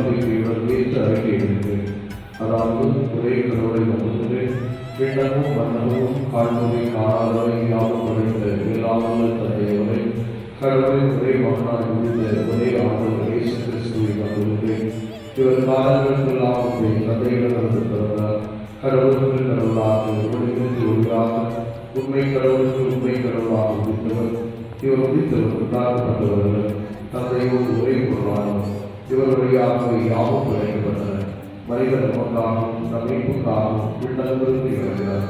உறுதியான நம்பிக்கையுடன் ஏற்று அறிக்கையிடுகிறேன் அதாவது ஒரே கடவுளை நம்புகிறேன் விண்ணமும் மன்னமும் காண்பதை காணாதவை யாவும் படைத்த எல்லாவல்ல தந்தையவரை கடவுளின் ஒரே மகனாய் இருந்த ஒரே ஆண்டவர் இயேசு கிறிஸ்துவை நம்புகிறேன் இவர் காலங்களுக்கெல்லாம் உடைய தந்தையிடமிருந்து பிறந்தார் கடவுளுக்கு கடவுளாக ஒளிவிற்கு ஒளியாக உண்மை கடவுளுக்கு உண்மை கடவுளாக உதித்தவர் இவர் உதித்தவர் உண்டாக்கப்பட்டவர்கள் தந்தையோடு ஒரே பொருளானவர் இவர் வழியாக யாவும் விளைக்கப்பட்டன மனிதர் நமக்காகவும் நம்மைக்காகவும் விண்ணகங்களுக்கு வருகிறார்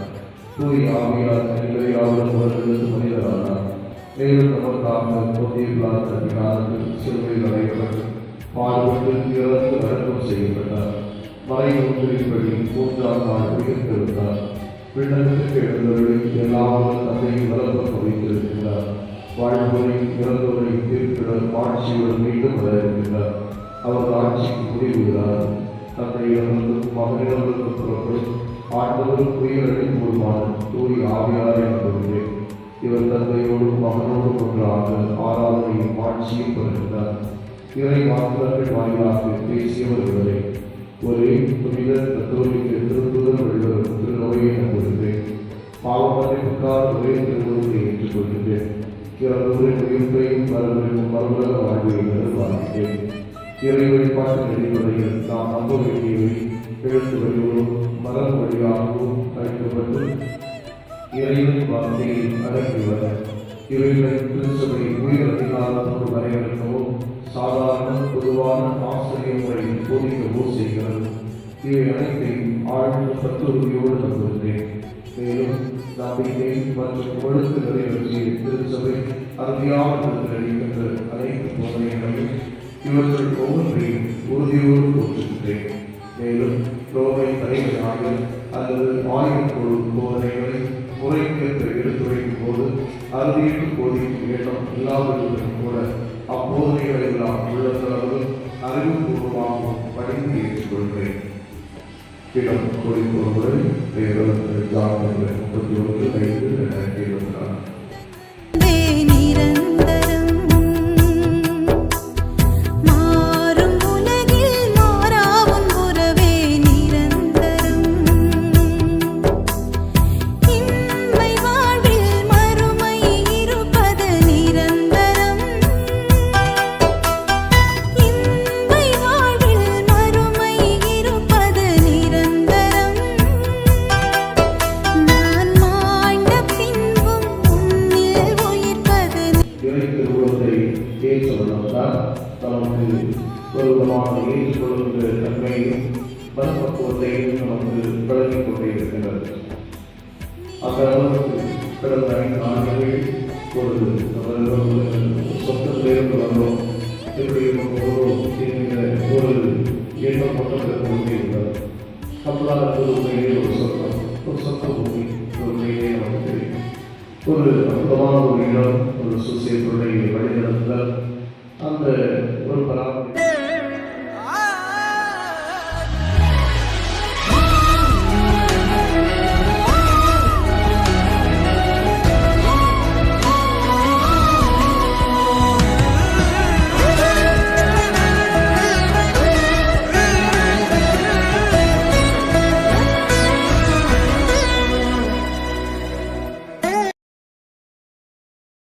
தூய் ஆவியார் நிலையாளர் வருகிறது மனிதரானார் மேலும் நமக்காக பொதியில்லாத அதிகாரத்தில் சிலுவையில் அடைக்கப்பட்டு பாடுபட்டு இறந்து வழக்கம் செய்யப்பட்டார் மறை ஒன்றின்படி மூன்றாம் நாள் உயிர்த்திருந்தார் பின்னருக்கு எழுந்தவர்களை எல்லாம் தந்தையை வளர்ப்ப வைத்திருக்கிறார் வாழ்வுரை இறந்தவரை தீர்ப்பிட ஆட்சியுடன் மீண்டும் வர இருக்கிறார் அவர் ஆட்சிக்கு முடிவுகிறார் தந்தையிடமிருந்து மகனிடமிருந்து புறப்படும் ஆண்டவரும் உயிரிழந்த மூலமான தூய் ஆவியார் என்பது இவர் தந்தையோடும் மகனோடும் ஒன்றாக ஆராதனையும் ஆட்சியும் பெறுகிறார் இறை மாற்றங்கள் வாயிலாக பேசியவர் இவரே. ஒரே புனித கத்தோலிக்க திருப்புதல் வழிவரும் திருநோயை நம்புகிறேன் பாவமன்னிப்புக்காக ஒரே திருவுருத்தை ஏற்றுக்கொள்கிறேன் இறந்தவரின் உயிர்ப்பையும் மறுபடியும் மறுபுற வாழ்வையும் எதிர்பார்க்கிறேன் இறை வழிபாட்டு நெறிமுறையில் நாம் நம்ப வேண்டியவை எழுத்து வழியோடும் மதம் வழியாகவும் அழைக்கப்பட்டு இறைவன் வார்த்தையில் அடங்கியுள்ளன இவைகளை திருச்சபை உயிர் அதிகாரத்தோடு வரையறுக்கவோ சாதாரண பொதுவான ஆசிரியர் முறை போதிக்கவோ செய்கிறது இவை அனைத்தையும் ஆழ்ந்த தத்துவத்தையோடு நம்புகிறேன் மேலும் நம்பிக்கை மற்றும் ஒழுக்க நிறைவேற்றிய திருச்சபை அருமையாக நடிக்கின்ற அனைத்து போதனைகளையும் இவர்கள் ஒவ்வொன்றையும் உறுதியோடு போற்றுகின்றேன். மேலும் ரோமை தலைவனாக அல்லது ஆயுள் குழு போதனைகளை முறைக்கேற்ற எடுத்துரைக்கும் போது அறுதியிட்டு போதிக்கும் எண்ணம் இல்லாதவர்களும் கூட அப்போதனைகளை எல்லாம் உள்ளத்தளவு அறிவுபூர்வமாகவும் படித்து ஏற்றுக்கொள்கிறேன் இடம் குறிப்பொருள் பேரல் முப்பத்தி ஒன்று ஐந்து ரெண்டாயிரத்தி இருபத்தி நாலு இறை திருவுருவத்தை ஏற்றுள்ளதால் நமக்கு ஒரு விதமான ஏற்றுக்கொள்கின்ற தன்மையும் மனப்பக்குவத்தையும் நமக்கு வழங்கிக் கொண்டே இருக்கின்றது. அந்த அளவுக்கு கடந்த ஐந்து ஆண்டுகளில் ஒரு சொத்திலிருந்து வந்தோம். இப்படி ஒரு எண்ணம் மட்டும் கொண்டிருக்கிறது தமிழ்நாடு உண்மையிலே ஒரு சொத்தம் ஒரு சொத்த பூமி உண்மையிலே நமக்கு தெரியும் ஒரு அற்புதமான ஒரு இடம் ஒரு சுசியத்துடைய வழிநடத்துதல். அந்த ஒரு பரா